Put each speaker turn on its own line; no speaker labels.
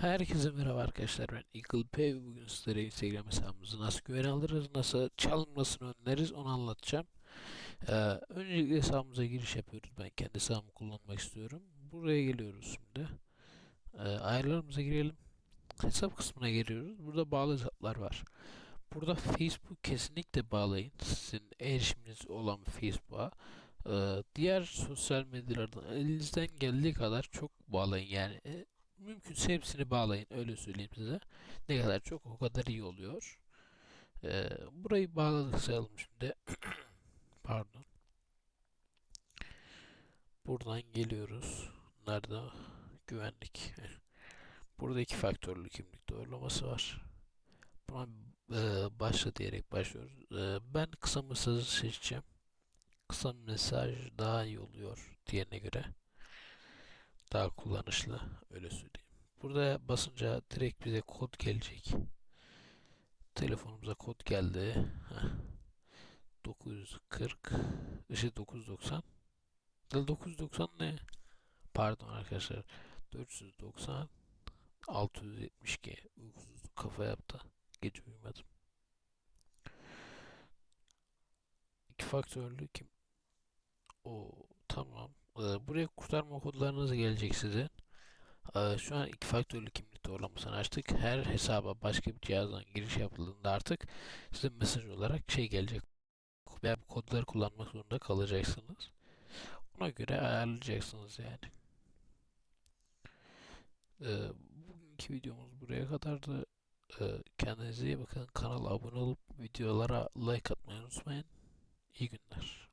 Herkese merhaba arkadaşlar ben Eagle P bugün sizlere Instagram hesabımızı nasıl güven alırız nasıl çalınmasını önleriz onu anlatacağım. Ee, öncelikle hesabımıza giriş yapıyoruz ben kendi hesabımı kullanmak istiyorum. Buraya geliyoruz şimdi. Ee, ayarlarımıza girelim. Hesap kısmına geliyoruz burada bağlı hesaplar var. Burada Facebook kesinlikle bağlayın sizin erişiminiz olan Facebook'a. Ee, diğer sosyal medyalardan elinizden geldiği kadar çok bağlayın. Yani e, mümkünse hepsini bağlayın öyle söyleyeyim size. Ne kadar çok o kadar iyi oluyor. Ee, burayı bağladık sayalım şimdi. Pardon. Buradan geliyoruz. Nerede? Güvenlik. Burada iki faktörlü kimlik doğrulaması var. Buna e, başla diyerek başlıyoruz. E, ben kısa mesajı seçeceğim. Kısa mesaj daha iyi oluyor diğerine göre. Daha kullanışlı öyle söyleyeyim. Burada basınca direkt bize kod gelecek. Telefonumuza kod geldi. Heh. 940 işte 990 Da 990 ne? Pardon arkadaşlar. 490 672 uykusuzluk kafa yaptı. Gece uyumadım. İki faktörlü kim? O tamam. Ee, buraya kurtarma kodlarınız gelecek size. Ee, şu an iki faktörlü kimlik doğrulamasını açtık. Her hesaba başka bir cihazdan giriş yapıldığında artık size mesaj olarak şey gelecek. Veya bu kodları kullanmak zorunda kalacaksınız. Ona göre ayarlayacaksınız yani. Ee, bugünkü videomuz buraya kadardı. Kendinize iyi bakın. Kanala abone olup videolara like atmayı unutmayın. İyi günler.